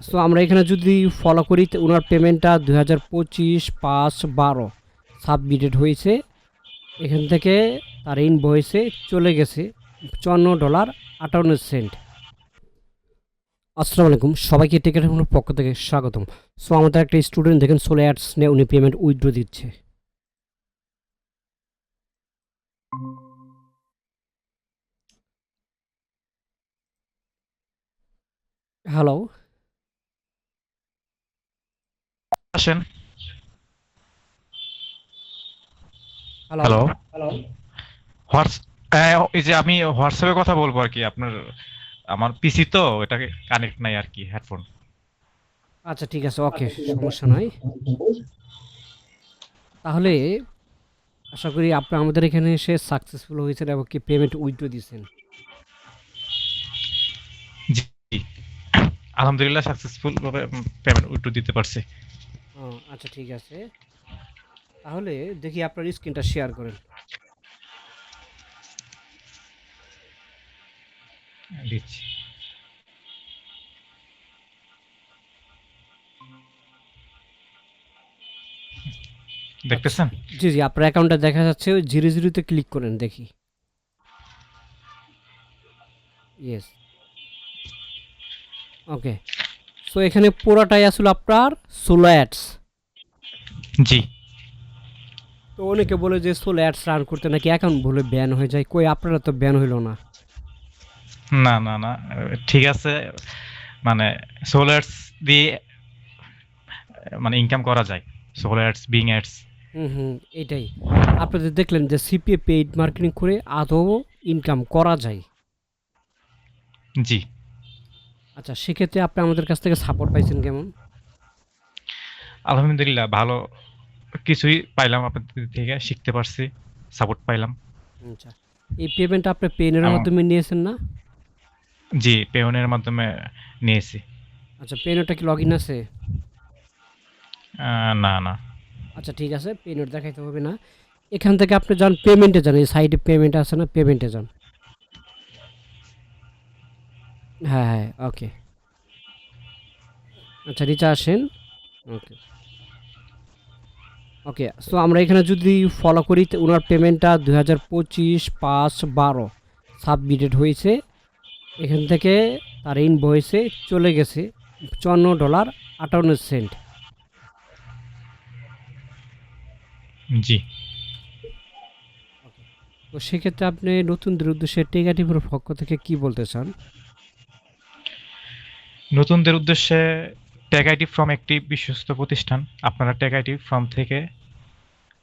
So আমরা এখানে যদি ফলো করি ওনার পেমেন্টটা দুই হাজার পঁচিশ পাঁচ বারো সাবমিটেড হয়েছে। এখান থেকে তার ইনভয়েসে চলে গেছে চুয়ান্ন ডলার আটান্ন সেন্ট আসসালামু আলাইকুম, সবাইকে টিকেট পক্ষ থেকে স্বাগতম। সো আমাদের একটা স্টুডেন্ট দেখেন সোলো অ্যাডস নিয়ে উনি পেমেন্ট উইথড্র দিচ্ছে। হ্যালো আসেন। হ্যালো হ্যালো এই যে আমি হোয়াটসঅ্যাপে কথা বলব আর কি আপনার আমার পিসি তো এটাকে কানেক্ট নাই আর কি হেডফোন আচ্ছা ঠিক আছে ওকে সমস্যা নাই। তাহলে আশা করি আপনি আমাদের এখানে এসে সাকসেসফুল হয়েছেন এবং কি পেমেন্ট উইথড্র দিয়েছেন। জি আলহামদুলিল্লাহ সাকসেসফুল ভাবে পেমেন্ট উইথড্র দিতে পারছি। আচ্ছা ঠিক আছে। তাহলে দেখি আপনার স্ক্রিনটা শেয়ার করেন। দিচ্ছি। দেখতেছেন? জি জি আপনার অ্যাকাউন্টটা দেখা যাচ্ছে ওই জিরো জিরোতে ক্লিক করেন দেখি। ইয়েস ওকে সো এখানে পুরোটাই আসলে আপনার সোলো অ্যাডস জি। তো অনেকে বলে যে সোলো অ্যাডস রান করতে নাকি অ্যাকাউন্ট ভুলে ব্যান হয়ে যায়। কই আপনারা তো ব্যান হইল না। না না না ঠিক আছে। মানে সোলার্স দিয়ে মানে ইনকাম করা যায়। সোলার্স বিং অ্যাডস হুম হুম এটাই। আপনাদের দেখলেন যে সিপিএ পেইড মার্কেটিং করে আদৌ ইনকাম করা যায়। জি। আচ্ছা সেক্ষেত্রে আপনি আমাদের কাছ থেকে সাপোর্ট পাইছেন কেমন? আলহামদুলিল্লাহ ভালো কিছুই পাইলাম আপনাদের থেকে শিখতে পারছি সাপোর্ট পাইলাম। আচ্ছা এই পেমেন্ট আপনি পেনের মাধ্যমে নিয়েছেন না? জি পেওনের মাধ্যমে নিয়েছি। আচ্ছা পেনটা কি লগ ইন আছে না না। আচ্ছা ঠিক আছে পেনট দেখাইতে হবে না। এখান থেকে আপনি যান পেমেন্টে যান এই সাইডে পেমেন্ট আছে না পেমেন্টে যান। হ্যাঁ হ্যাঁ ওকে আচ্ছা নিচে আসেন। ওকে ওকে সো আমরা এখানে যদি ফলো করি ওনার পেমেন্টটা দুই হাজার পঁচিশ পাঁচ বারো সাবমিটেড হয়েছে। এখান থেকে তার ইনভয়েসে চলে গেছে চুয়ান্ন ডলার আটান্ন সেন্ট জি। তো সেক্ষেত্রে আপনি নতুনদের উদ্দেশ্যে টেগাটিভের পক্ষ থেকে কি বলতে চান? নতুনদের উদ্দেশ্যে ট্যাগ আইটি ফ্রম একটি বিশ্বস্ত প্রতিষ্ঠান। আপনারা ট্যাগ আইটি ফ্রম থেকে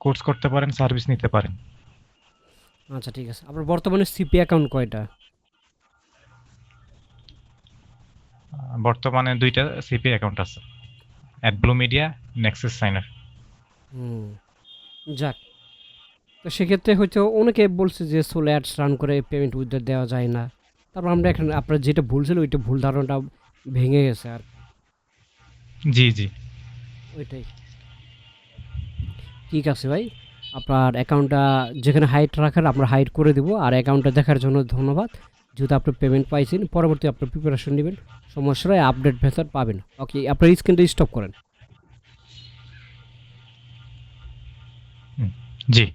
কোর্স করতে পারেন সার্ভিস নিতে পারেন। আচ্ছা ঠিক আছে। আপনার বর্তমানে সিপি অ্যাকাউন্ট কয়টা? বর্তমানে দুইটা সিপি অ্যাকাউন্ট আছে। অ্যাডব্লু মিডিয়া নেক্সাস সাইনার হুম যাক। তো সেক্ষেত্রে হয়তো অনেকে বলছে যে সোলো অ্যাডস রান করে পেমেন্ট উইথড্র দেওয়া যায় না। তারপর আমরা এখন আপনার যেটা ভুল ছিল ওইটা ভুল ধারণাটা ভেঙে গেছে আর জি জি। ওইটাই। ঠিক আছে ভাই আপনার অ্যাকাউন্টটা যেখানে হাইট রাখার আমরা হাইট করে দেবো। আর অ্যাকাউন্টটা দেখার জন্য ধন্যবাদ। যেহেতু আপনি পেমেন্ট পাইছেন পরবর্তী আপনার প্রিপারেশন নেবেন। সমস্যা নয় আপডেট ভেতর পাবেন। ওকে আপনার স্ক্রিনটা স্টপ করেন। জি।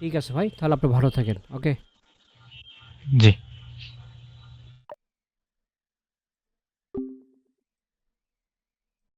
ঠিক আছে ভাই তাহলে আপনি ভালো থাকেন। ওকে জি।